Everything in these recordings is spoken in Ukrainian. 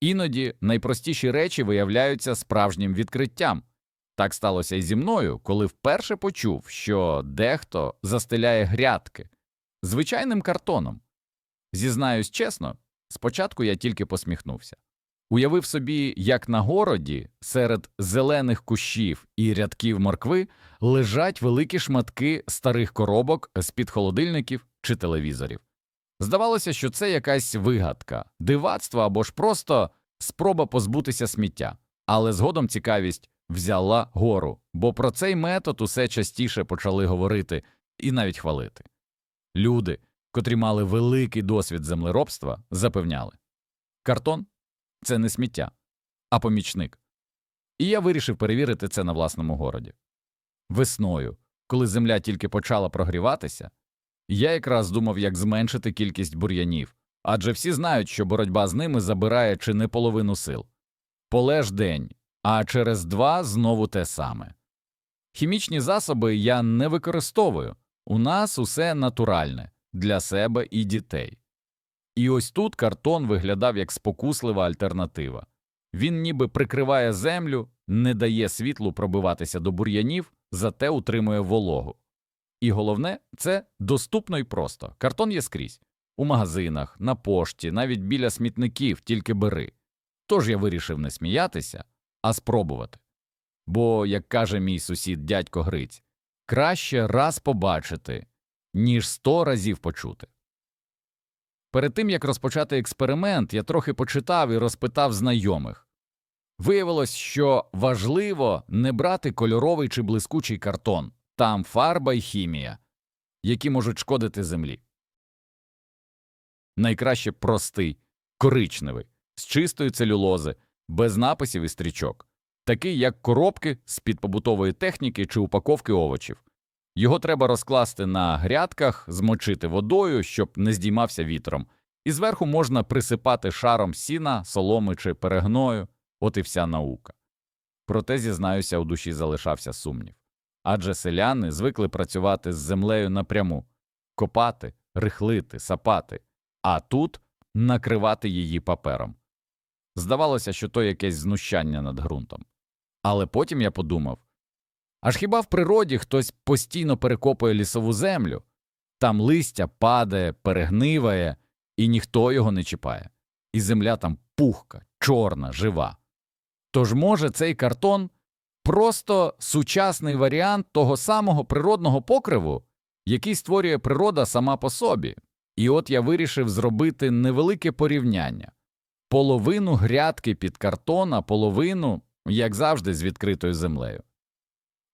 Іноді найпростіші речі виявляються справжнім відкриттям. Так сталося і зі мною, коли вперше почув, що дехто застеляє грядки звичайним картоном. Зізнаюсь чесно, спочатку я тільки посміхнувся. Уявив собі, як на городі серед зелених кущів і рядків моркви лежать великі шматки старих коробок з-під холодильників чи телевізорів. Здавалося, що це якась вигадка, дивацтво або ж просто спроба позбутися сміття, але згодом цікавість взяла гору, бо про цей метод усе частіше почали говорити і навіть хвалити. Люди, котрі мали великий досвід землеробства, запевняли картон це не сміття, а помічник. І я вирішив перевірити це на власному городі. Весною, коли земля тільки почала прогріватися, я якраз думав, як зменшити кількість бур'янів, адже всі знають, що боротьба з ними забирає чи не половину сил. Полеж день, а через два знову те саме. Хімічні засоби я не використовую, у нас усе натуральне для себе і дітей. І ось тут картон виглядав як спокуслива альтернатива. Він ніби прикриває землю, не дає світлу пробиватися до бур'янів, зате утримує вологу. І головне, це доступно і просто. Картон є скрізь у магазинах, на пошті, навіть біля смітників, тільки бери. Тож я вирішив не сміятися, а спробувати. Бо, як каже мій сусід дядько Гриць, краще раз побачити, ніж сто разів почути. Перед тим як розпочати експеримент, я трохи почитав і розпитав знайомих. Виявилось, що важливо не брати кольоровий чи блискучий картон, там фарба і хімія, які можуть шкодити землі. Найкраще простий, коричневий, з чистої целюлози, без написів і стрічок, такий як коробки з-під побутової техніки чи упаковки овочів. Його треба розкласти на грядках, змочити водою, щоб не здіймався вітром, і зверху можна присипати шаром сіна, соломи чи перегною, от і вся наука. Проте, зізнаюся, у душі залишався сумнів. Адже селяни звикли працювати з землею напряму копати, рихлити, сапати, а тут накривати її папером. Здавалося, що то якесь знущання над ґрунтом. Але потім я подумав аж хіба в природі хтось постійно перекопує лісову землю, там листя падає, перегниває, і ніхто його не чіпає, і земля там пухка, чорна, жива. Тож, може, цей картон просто сучасний варіант того самого природного покриву, який створює природа сама по собі. І от я вирішив зробити невелике порівняння половину грядки під картон, а половину, як завжди, з відкритою землею.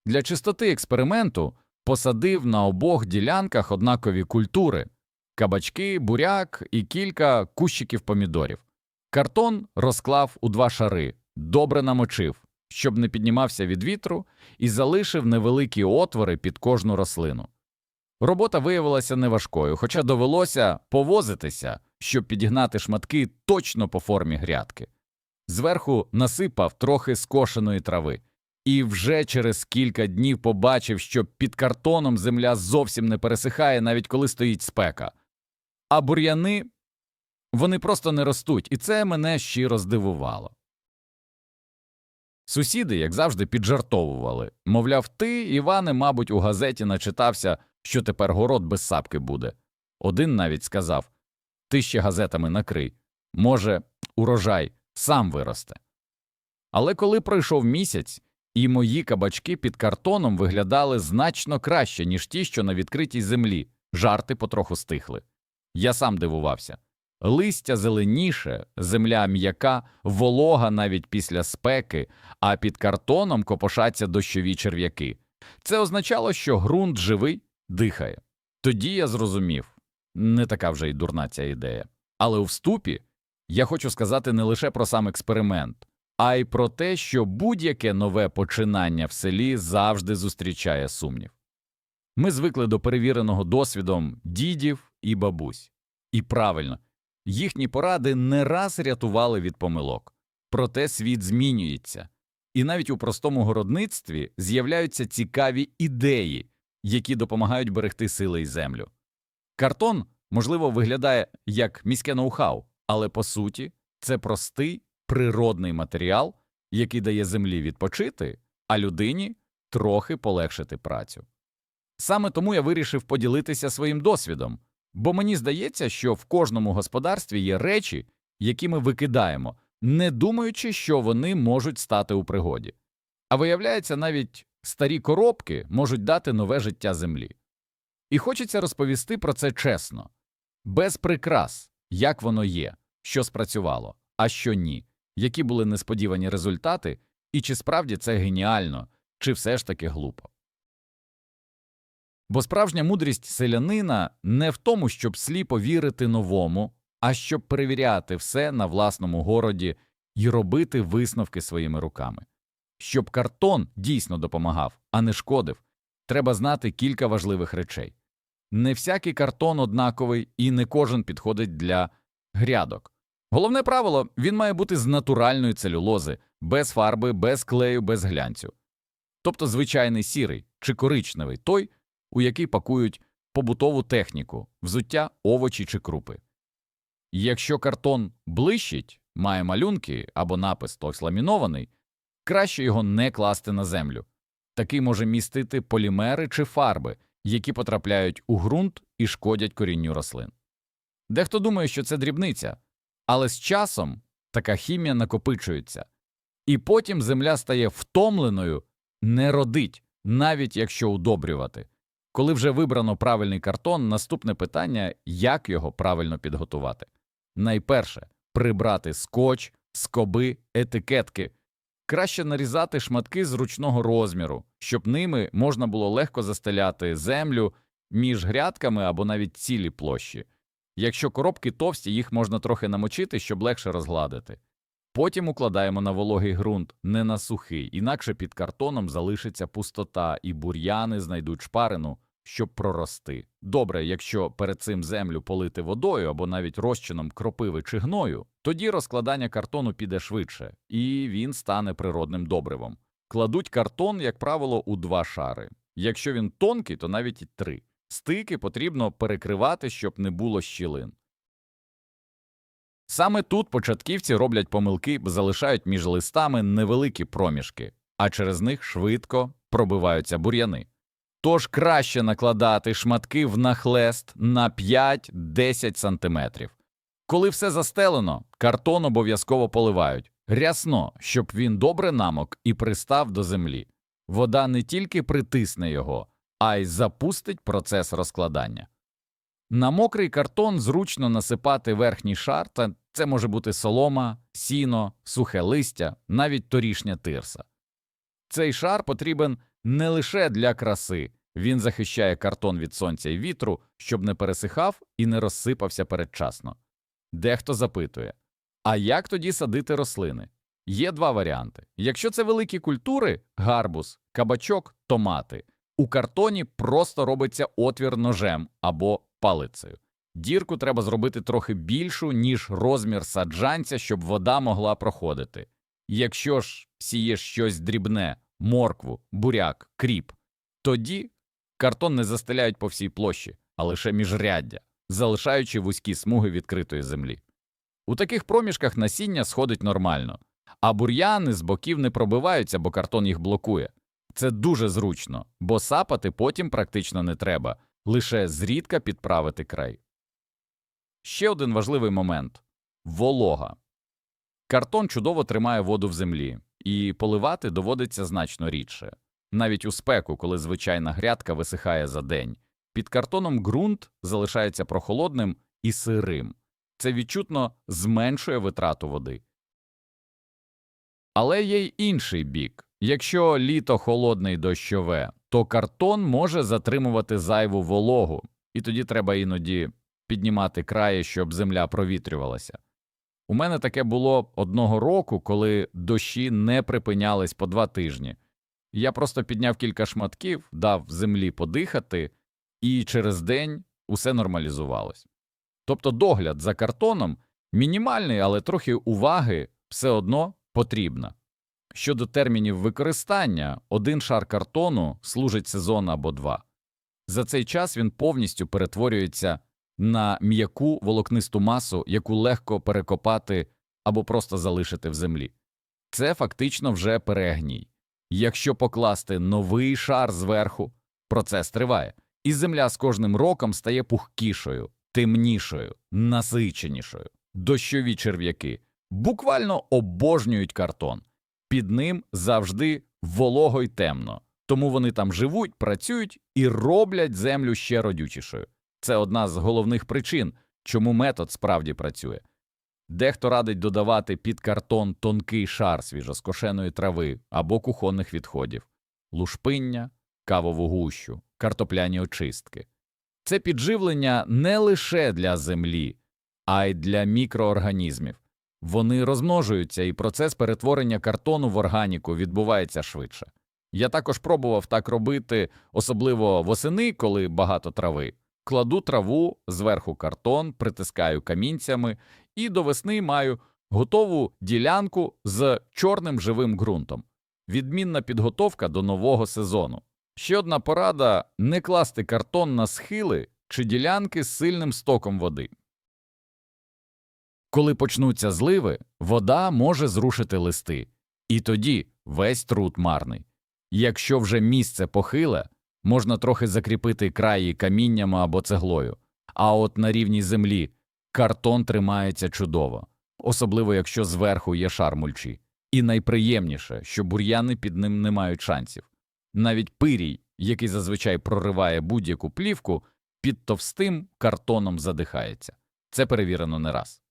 Для чистоти експерименту посадив на обох ділянках однакові культури кабачки, буряк і кілька кущиків помідорів. Картон розклав у два шари, добре намочив, щоб не піднімався від вітру, і залишив невеликі отвори під кожну рослину. Робота виявилася неважкою, хоча довелося повозитися, щоб підігнати шматки точно по формі грядки. Зверху насипав трохи скошеної трави, і вже через кілька днів побачив, що під картоном земля зовсім не пересихає, навіть коли стоїть спека. А бур'яни вони просто не ростуть, і це мене щиро здивувало. Сусіди, як завжди, піджартовували мовляв, ти, Іване, мабуть, у газеті начитався, що тепер город без сапки буде. Один навіть сказав Ти ще газетами накрий. Може, урожай сам виросте. Але коли пройшов місяць, і мої кабачки під картоном виглядали значно краще, ніж ті, що на відкритій землі, жарти потроху стихли. Я сам дивувався. Листя зеленіше, земля м'яка, волога навіть після спеки, а під картоном копошаться дощові черв'яки. Це означало, що ґрунт живий дихає. Тоді я зрозумів не така вже й дурна ця ідея. Але у вступі я хочу сказати не лише про сам експеримент, а й про те, що будь-яке нове починання в селі завжди зустрічає сумнів. Ми звикли до перевіреного досвідом дідів і бабусь. І правильно, їхні поради не раз рятували від помилок. Проте світ змінюється, і навіть у простому городництві з'являються цікаві ідеї, які допомагають берегти сили і землю. Картон, можливо, виглядає як міське ноу-хау, але по суті це простий природний матеріал, який дає землі відпочити, а людині трохи полегшити працю. Саме тому я вирішив поділитися своїм досвідом, бо мені здається, що в кожному господарстві є речі, які ми викидаємо, не думаючи, що вони можуть стати у пригоді. А виявляється, навіть старі коробки можуть дати нове життя землі. І хочеться розповісти про це чесно, без прикрас, як воно є, що спрацювало, а що ні, які були несподівані результати, і чи справді це геніально, чи все ж таки глупо. Бо справжня мудрість селянина не в тому, щоб сліпо вірити новому, а щоб перевіряти все на власному городі і робити висновки своїми руками. Щоб картон дійсно допомагав, а не шкодив, треба знати кілька важливих речей. Не всякий картон однаковий і не кожен підходить для грядок. Головне правило він має бути з натуральної целюлози, без фарби, без клею, без глянцю. Тобто звичайний сірий чи коричневий той, у який пакують побутову техніку, взуття, овочі чи крупи. Якщо картон блищить, має малюнки або напис «Тось ламінований, краще його не класти на землю. Такий може містити полімери чи фарби, які потрапляють у ґрунт і шкодять корінню рослин. Дехто думає, що це дрібниця, але з часом така хімія накопичується, і потім земля стає втомленою, не родить, навіть якщо удобрювати. Коли вже вибрано правильний картон, наступне питання як його правильно підготувати. Найперше прибрати скотч, скоби, етикетки. Краще нарізати шматки зручного розміру, щоб ними можна було легко застеляти землю між грядками або навіть цілі площі. Якщо коробки товсті, їх можна трохи намочити, щоб легше розгладити. Потім укладаємо на вологий ґрунт, не на сухий, інакше під картоном залишиться пустота, і бур'яни знайдуть шпарину, щоб прорости. Добре, якщо перед цим землю полити водою або навіть розчином кропиви чи гною, тоді розкладання картону піде швидше, і він стане природним добривом. Кладуть картон, як правило, у два шари. Якщо він тонкий, то навіть і три. Стики потрібно перекривати, щоб не було щілин. Саме тут початківці роблять помилки, залишають між листами невеликі проміжки, а через них швидко пробиваються бур'яни. Тож краще накладати шматки в нахлест на 5-10 сантиметрів. Коли все застелено, картон обов'язково поливають рясно, щоб він добре намок і пристав до землі. Вода не тільки притисне його, а й запустить процес розкладання. На мокрий картон зручно насипати верхній шар, та це може бути солома, сіно, сухе листя, навіть торішня тирса. Цей шар потрібен не лише для краси, він захищає картон від сонця і вітру, щоб не пересихав і не розсипався передчасно. Дехто запитує а як тоді садити рослини? Є два варіанти. Якщо це великі культури гарбуз, кабачок, томати, у картоні просто робиться отвір ножем або палицею. Дірку треба зробити трохи більшу, ніж розмір саджанця, щоб вода могла проходити. Якщо ж сієш щось дрібне, моркву, буряк, кріп, тоді картон не застеляють по всій площі, а лише міжряддя, залишаючи вузькі смуги відкритої землі. У таких проміжках насіння сходить нормально, а бур'яни з боків не пробиваються, бо картон їх блокує. Це дуже зручно, бо сапати потім практично не треба, лише зрідка підправити край. Ще один важливий момент волога. Картон чудово тримає воду в землі, і поливати доводиться значно рідше. Навіть у спеку, коли звичайна грядка висихає за день, під картоном ґрунт залишається прохолодним і сирим. Це відчутно зменшує витрату води. Але є й інший бік. Якщо літо холодне й дощове, то картон може затримувати зайву вологу, і тоді треба іноді піднімати краї, щоб земля провітрювалася. У мене таке було одного року, коли дощі не припинялись по два тижні. Я просто підняв кілька шматків, дав землі подихати, і через день усе нормалізувалось. Тобто догляд за картоном мінімальний, але трохи уваги все одно потрібно. Щодо термінів використання, один шар картону служить сезон або два. За цей час він повністю перетворюється на м'яку волокнисту масу, яку легко перекопати або просто залишити в землі. Це фактично вже перегній. Якщо покласти новий шар зверху, процес триває, і земля з кожним роком стає пухкішою, темнішою, насиченішою. Дощові черв'яки буквально обожнюють картон. Під ним завжди волого й темно, тому вони там живуть, працюють і роблять землю ще родючішою. Це одна з головних причин, чому метод справді працює. Дехто радить додавати під картон тонкий шар свіжоскошеної трави або кухонних відходів, лушпиння, кавову гущу, картопляні очистки. Це підживлення не лише для землі, а й для мікроорганізмів. Вони розмножуються, і процес перетворення картону в органіку відбувається швидше. Я також пробував так робити, особливо восени, коли багато трави. Кладу траву, зверху картон, притискаю камінцями і до весни маю готову ділянку з чорним живим ґрунтом. Відмінна підготовка до нового сезону. Ще одна порада – не класти картон на схили чи ділянки з сильним стоком води. Коли почнуться зливи, вода може зрушити листи, і тоді весь труд марний. Якщо вже місце похиле, можна трохи закріпити краї каміннями або цеглою, а от на рівній землі картон тримається чудово, особливо якщо зверху є шар мульчі. І найприємніше, що бур'яни під ним не мають шансів. Навіть пирій, який зазвичай прориває будь-яку плівку, під товстим картоном задихається. Це перевірено не раз.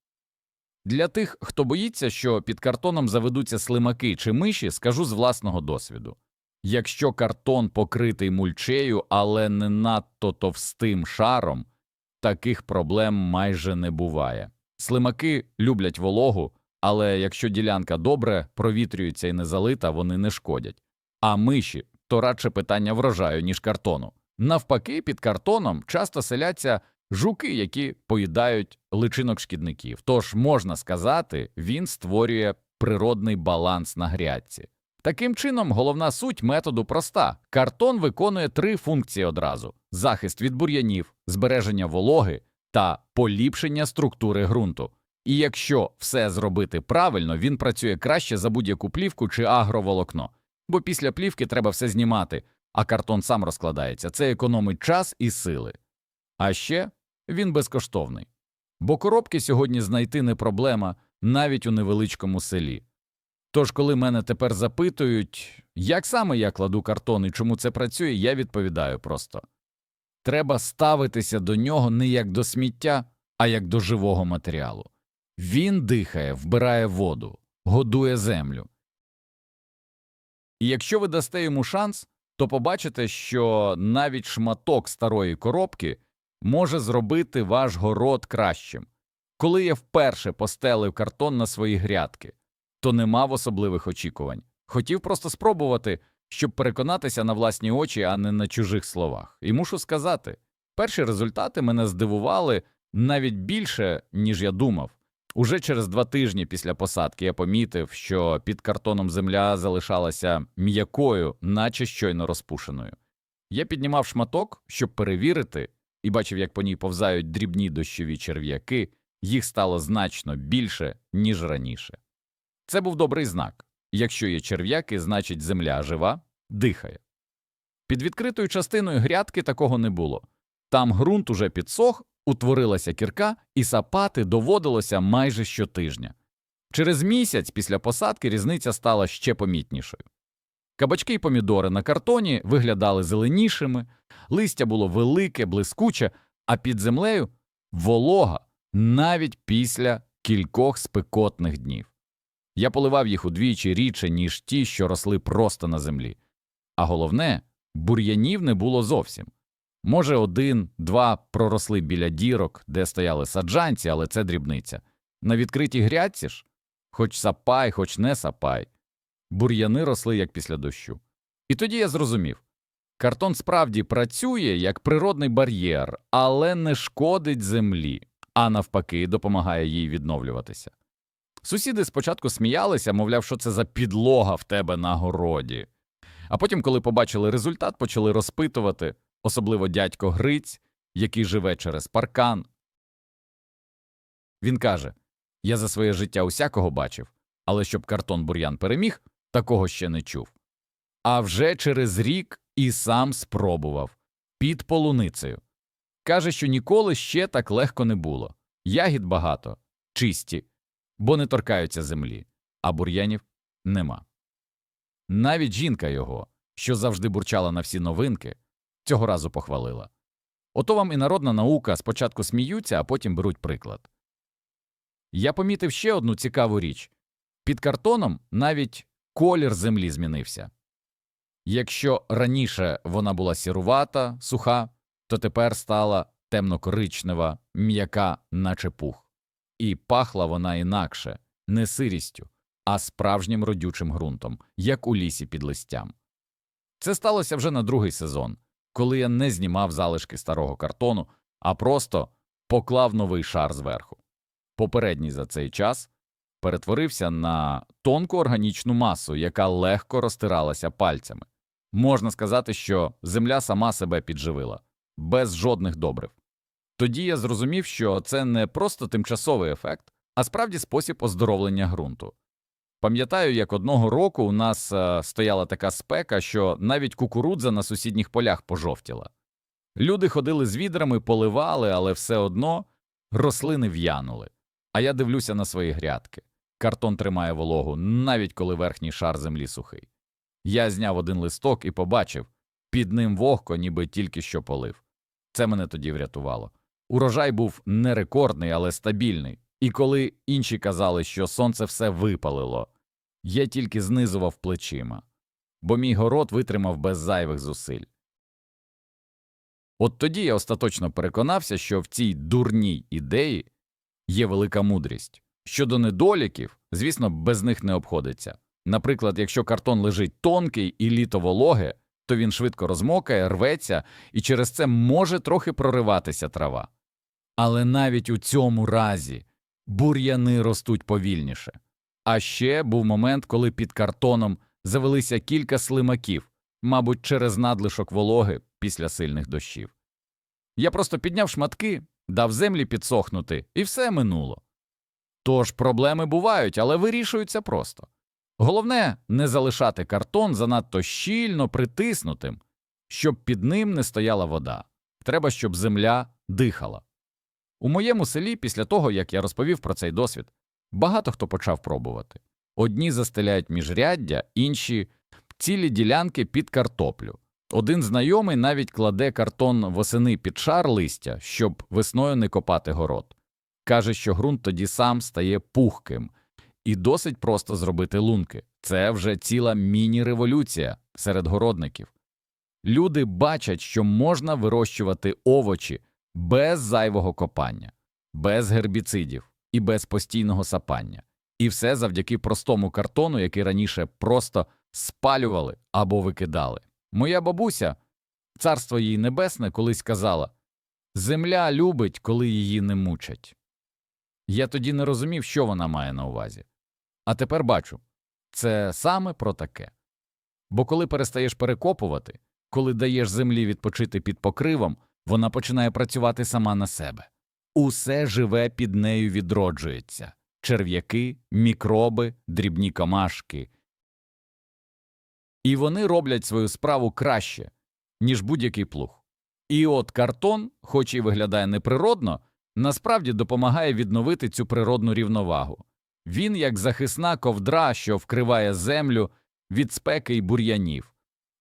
Для тих, хто боїться, що під картоном заведуться слимаки чи миші, скажу з власного досвіду. Якщо картон покритий мульчею, але не надто товстим шаром, таких проблем майже не буває. Слимаки люблять вологу, але якщо ділянка добре провітрюється і не залита, вони не шкодять. А миші то радше питання врожаю, ніж картону. Навпаки, під картоном часто селяться жуки, які поїдають личинок шкідників. Тож, можна сказати, він створює природний баланс на грядці. Таким чином, головна суть методу проста. Картон виконує три функції одразу: захист від бур'янів, збереження вологи та поліпшення структури ґрунту. І якщо все зробити правильно, він працює краще за будь-яку плівку чи агроволокно, бо після плівки треба все знімати, а картон сам розкладається. Це економить час і сили. А ще він безкоштовний. Бо коробки сьогодні знайти не проблема навіть у невеличкому селі. Тож, коли мене тепер запитують, як саме я кладу картон і чому це працює, я відповідаю просто треба ставитися до нього не як до сміття, а як до живого матеріалу. Він дихає, вбирає воду, годує землю. І якщо ви дасте йому шанс, то побачите, що навіть шматок старої коробки може зробити ваш город кращим. Коли я вперше постелив картон на свої грядки, то не мав особливих очікувань. Хотів просто спробувати, щоб переконатися на власні очі, а не на чужих словах. І мушу сказати, перші результати мене здивували навіть більше, ніж я думав. Уже через два тижні після посадки я помітив, що під картоном земля залишалася м'якою, наче щойно розпушеною. Я піднімав шматок, щоб перевірити, і бачив, як по ній повзають дрібні дощові черв'яки, їх стало значно більше, ніж раніше. Це був добрий знак. Якщо є черв'яки, значить земля жива, дихає. Під відкритою частиною грядки такого не було. Там ґрунт уже підсох, утворилася кірка, і сапати доводилося майже щотижня. Через місяць після посадки різниця стала ще помітнішою. Кабачки й помідори на картоні виглядали зеленішими, листя було велике, блискуче, а під землею волога навіть після кількох спекотних днів. Я поливав їх удвічі рідше, ніж ті, що росли просто на землі. А головне, бур'янів не було зовсім. Може, один, два проросли біля дірок, де стояли саджанці, але це дрібниця. На відкритій грядці ж, хоч сапай, хоч не сапай, бур'яни росли як після дощу. І тоді я зрозумів картон справді працює як природний бар'єр, але не шкодить землі, а навпаки, допомагає їй відновлюватися. Сусіди спочатку сміялися, мовляв, що це за підлога в тебе на городі. А потім, коли побачили результат, почали розпитувати, особливо дядько Гриць, який живе через паркан. Він каже Я за своє життя усякого бачив, але щоб картон бур'ян переміг, такого ще не чув. А вже через рік і сам спробував під полуницею. Каже, що ніколи ще так легко не було. Ягід багато, чисті, бо не торкаються землі, а бур'янів нема. Навіть жінка його, що завжди бурчала на всі новинки, цього разу похвалила. Ото вам і народна наука спочатку сміються, а потім беруть приклад. Я помітив ще одну цікаву річ під картоном навіть колір землі змінився. Якщо раніше вона була сірувата, суха, то тепер стала темно-коричнева, м'яка, наче пух. І пахла вона інакше, не сирістю, а справжнім родючим ґрунтом, як у лісі під листям. Це сталося вже на другий сезон, коли я не знімав залишки старого картону, а просто поклав новий шар зверху. Попередній за цей час перетворився на тонку органічну масу, яка легко розтиралася пальцями. Можна сказати, що земля сама себе підживила, без жодних добрив. Тоді я зрозумів, що це не просто тимчасовий ефект, а справді спосіб оздоровлення ґрунту. Пам'ятаю, як одного року у нас е, стояла така спека, що навіть кукурудза на сусідніх полях пожовтіла. Люди ходили з відрами, поливали, але все одно рослини в'янули. А я дивлюся на свої грядки. Картон тримає вологу, навіть коли верхній шар землі сухий. Я зняв один листок і побачив під ним вогко, ніби тільки що полив. Це мене тоді врятувало. Урожай був не рекордний, але стабільний. І коли інші казали, що сонце все випалило, я тільки знизував плечима, бо мій город витримав без зайвих зусиль. От тоді я остаточно переконався, що в цій дурній ідеї є велика мудрість. Щодо недоліків, звісно, без них не обходиться. Наприклад, якщо картон лежить тонкий і літо вологе, то він швидко розмокає, рветься, і через це може трохи прориватися трава. Але навіть у цьому разі бур'яни ростуть повільніше. А ще був момент, коли під картоном завелися кілька слимаків, мабуть, через надлишок вологи після сильних дощів. Я просто підняв шматки, дав землі підсохнути, і все минуло. Тож проблеми бувають, але вирішуються просто. Головне не залишати картон занадто щільно притиснутим, щоб під ним не стояла вода. Треба, щоб земля дихала. У моєму селі, після того, як я розповів про цей досвід, багато хто почав пробувати. Одні застеляють міжряддя, інші цілі ділянки під картоплю. Один знайомий навіть кладе картон восени під шар листя, щоб весною не копати город. Каже, що ґрунт тоді сам стає пухким, і досить просто зробити лунки. Це вже ціла міні-революція серед городників. Люди бачать, що можна вирощувати овочі без зайвого копання, без гербіцидів і без постійного сапання. І все завдяки простому картону, який раніше просто спалювали або викидали. Моя бабуся, царство їй небесне, колись казала Земля любить, коли її не мучать. Я тоді не розумів, що вона має на увазі. А тепер бачу це саме про таке. Бо коли перестаєш перекопувати, коли даєш землі відпочити під покривом, вона починає працювати сама на себе. Усе живе під нею відроджується черв'яки, мікроби, дрібні комашки. І вони роблять свою справу краще, ніж будь-який плуг. І от картон, хоч і виглядає неприродно, насправді допомагає відновити цю природну рівновагу. Він як захисна ковдра, що вкриває землю від спеки й бур'янів,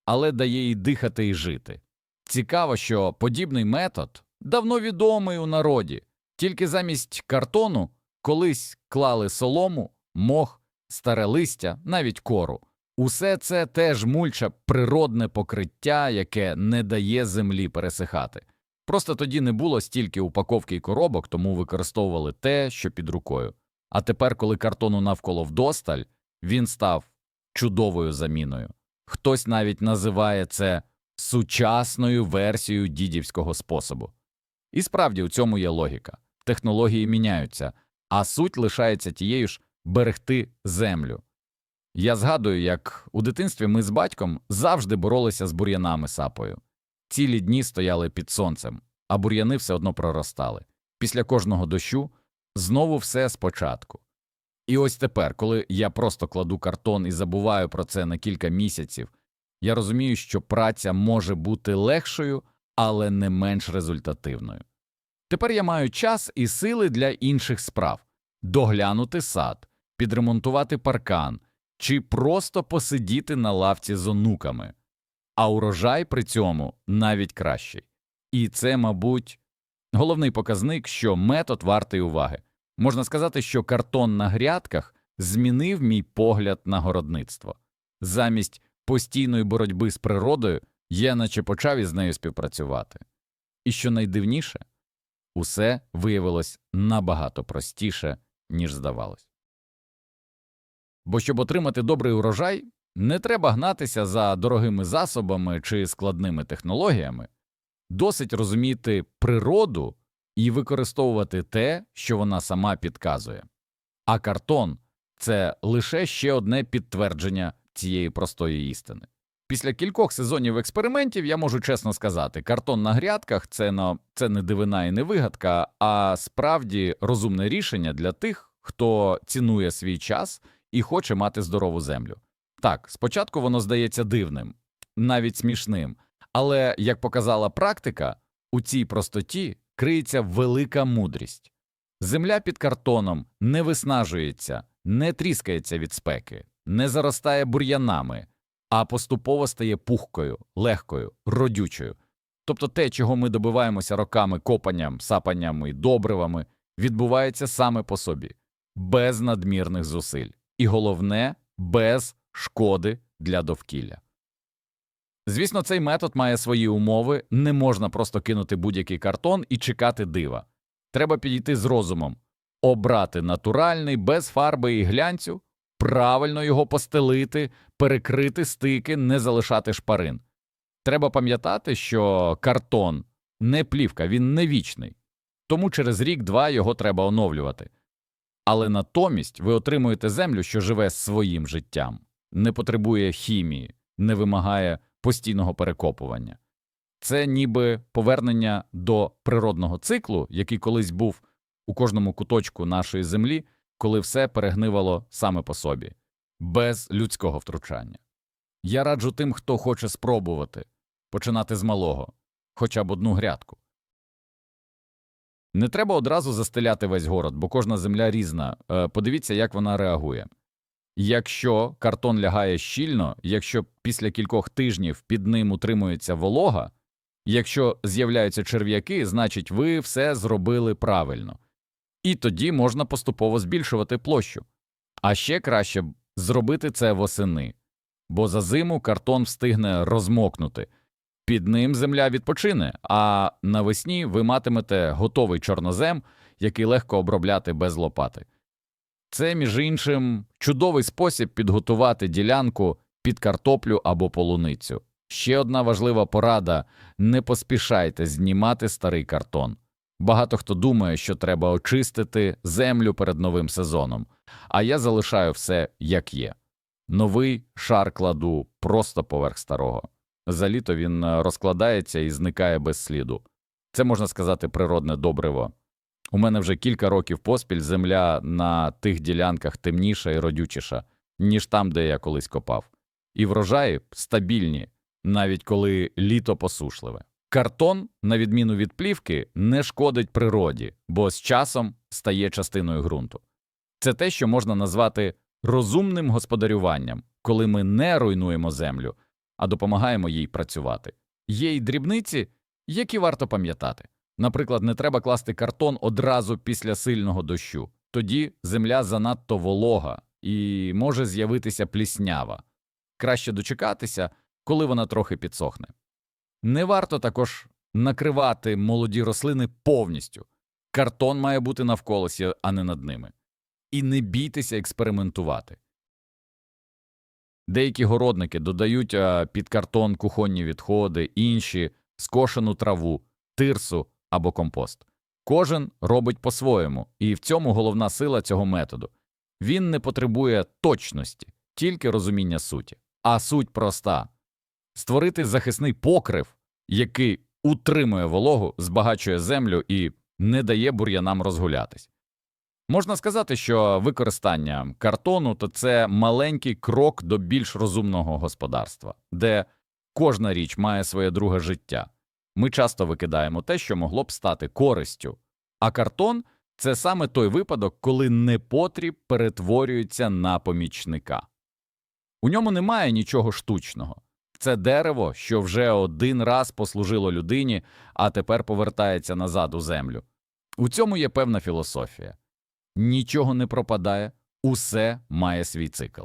але дає їй дихати і жити. Цікаво, що подібний метод давно відомий у народі, тільки замість картону колись клали солому, мох, старе листя, навіть кору. Усе це теж мульча природне покриття, яке не дає землі пересихати. Просто тоді не було стільки упаковки й коробок, тому використовували те, що під рукою. А тепер, коли картону навколо вдосталь, він став чудовою заміною. Хтось навіть називає це сучасною версією дідівського способу. І справді у цьому є логіка. Технології міняються, а суть лишається тією ж берегти землю. Я згадую, як у дитинстві ми з батьком завжди боролися з бур'янами сапою. Цілі дні стояли під сонцем, а бур'яни все одно проростали. Після кожного дощу знову все спочатку. І ось тепер, коли я просто кладу картон і забуваю про це на кілька місяців, я розумію, що праця може бути легшою, але не менш результативною. Тепер я маю час і сили для інших справ доглянути сад, підремонтувати паркан чи просто посидіти на лавці з онуками, а урожай при цьому навіть кращий. І це, мабуть, головний показник, що метод вартий уваги. Можна сказати, що картон на грядках змінив мій погляд на городництво. Замість постійної боротьби з природою я наче почав із нею співпрацювати. І що найдивніше, усе виявилось набагато простіше, ніж здавалось. Бо щоб отримати добрий урожай, не треба гнатися за дорогими засобами чи складними технологіями, досить розуміти природу і використовувати те, що вона сама підказує. А картон це лише ще одне підтвердження цієї простої істини. Після кількох сезонів експериментів я можу чесно сказати, картон на грядках це, на, це не дивина і не вигадка, а справді розумне рішення для тих, хто цінує свій час і хоче мати здорову землю. Так, спочатку воно здається дивним, навіть смішним, але, як показала практика, у цій простоті криється велика мудрість. Земля під картоном не виснажується, не тріскається від спеки, не заростає бур'янами, а поступово стає пухкою, легкою, родючою. Тобто те, чого ми добиваємося роками копанням, сапанням і добривами, відбувається саме по собі, без надмірних зусиль, і головне, без шкоди для довкілля. Звісно, цей метод має свої умови, не можна просто кинути будь-який картон і чекати дива. Треба підійти з розумом, обрати натуральний, без фарби і глянцю, правильно його постелити, перекрити стики, не залишати шпарин. Треба пам'ятати, що картон не плівка, він не вічний, тому через рік-два його треба оновлювати. Але натомість ви отримуєте землю, що живе своїм життям, не потребує хімії, не вимагає постійного перекопування. Це ніби повернення до природного циклу, який колись був у кожному куточку нашої землі, коли все перегнивало саме по собі, без людського втручання. Я раджу тим, хто хоче спробувати починати з малого, хоча б одну грядку. Не треба одразу застеляти весь город, бо кожна земля різна. Е, Подивіться, як вона реагує. Якщо картон лягає щільно, якщо після кількох тижнів під ним утримується волога, якщо з'являються черв'яки, значить ви все зробили правильно. І тоді можна поступово збільшувати площу. А ще краще зробити це восени, бо за зиму картон встигне розмокнути, під ним земля відпочине, а навесні ви матимете готовий чорнозем, який легко обробляти без лопати. Це, між іншим, чудовий спосіб підготувати ділянку під картоплю або полуницю. Ще одна важлива порада не поспішайте знімати старий картон. Багато хто думає, що треба очистити землю перед новим сезоном, а я залишаю все як є. Новий шар кладу просто поверх старого. За літо він е, розкладається і зникає без сліду. Це можна сказати природне добриво. У мене вже кілька років поспіль земля на тих ділянках темніша і родючіша, ніж там, де я колись копав. І врожаї стабільні, навіть коли літо посушливе. Картон, на відміну від плівки, не шкодить природі, бо з часом стає частиною ґрунту. Це те, що можна назвати розумним господарюванням, коли ми не руйнуємо землю, а допомагаємо їй працювати. Є й дрібниці, які варто пам'ятати. Наприклад, не треба класти картон одразу після сильного дощу, тоді земля занадто волога і може з'явитися пліснява. Краще дочекатися, коли вона трохи підсохне. Не варто також накривати молоді рослини повністю. Картон має бути навколосі, а не над ними. І не бійтеся експериментувати. Деякі городники додають під картон кухонні відходи, інші скошену траву, тирсу або компост. Кожен робить по-своєму, і в цьому головна сила цього методу. Він не потребує точності, тільки розуміння суті. А суть проста створити захисний покрив, який утримує вологу, збагачує землю і не дає бур'янам розгулятись. Можна сказати, що використання картону то це маленький крок до більш розумного господарства, де кожна річ має своє друге життя. Ми часто викидаємо те, що могло б стати користю, а картон це саме той випадок, коли непотріб перетворюється на помічника. У ньому немає нічого штучного. Це дерево, що вже один раз послужило людині, а тепер повертається назад у землю. У цьому є певна філософія. Нічого не пропадає, усе має свій цикл.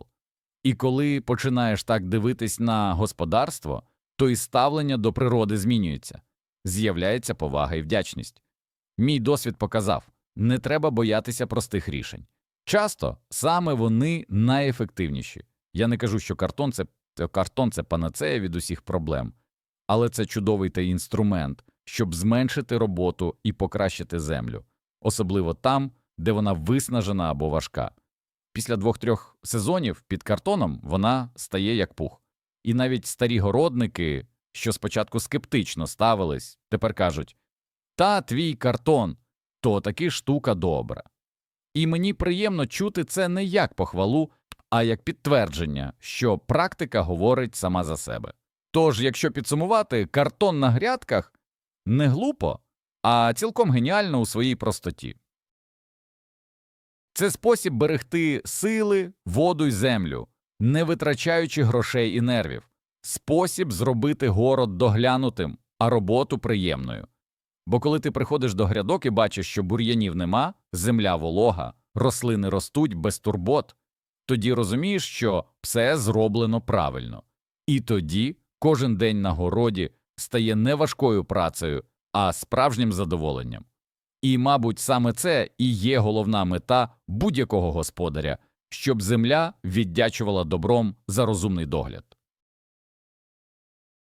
І коли починаєш так дивитись на господарство, то і ставлення до природи змінюється, з'являється повага і вдячність. Мій досвід показав не треба боятися простих рішень. Часто саме вони найефективніші. Я не кажу, що картон це, картон це панацея від усіх проблем, але це чудовий та інструмент, щоб зменшити роботу і покращити землю, особливо там, де вона виснажена або важка. Після двох-трьох сезонів під картоном вона стає як пух. І навіть старі городники, що спочатку скептично ставились, тепер кажуть та твій картон то таки штука добра. І мені приємно чути це не як похвалу, а як підтвердження, що практика говорить сама за себе. Тож, якщо підсумувати, картон на грядках не глупо, а цілком геніально у своїй простоті. Це спосіб берегти сили, воду й землю, не витрачаючи грошей і нервів, спосіб зробити город доглянутим, а роботу приємною. Бо коли ти приходиш до грядок і бачиш, що бур'янів нема, земля волога, рослини ростуть без турбот, тоді розумієш, що все зроблено правильно. І тоді кожен день на городі стає не важкою працею, а справжнім задоволенням. І, мабуть, саме це і є головна мета будь-якого господаря, щоб земля віддячувала добром за розумний догляд.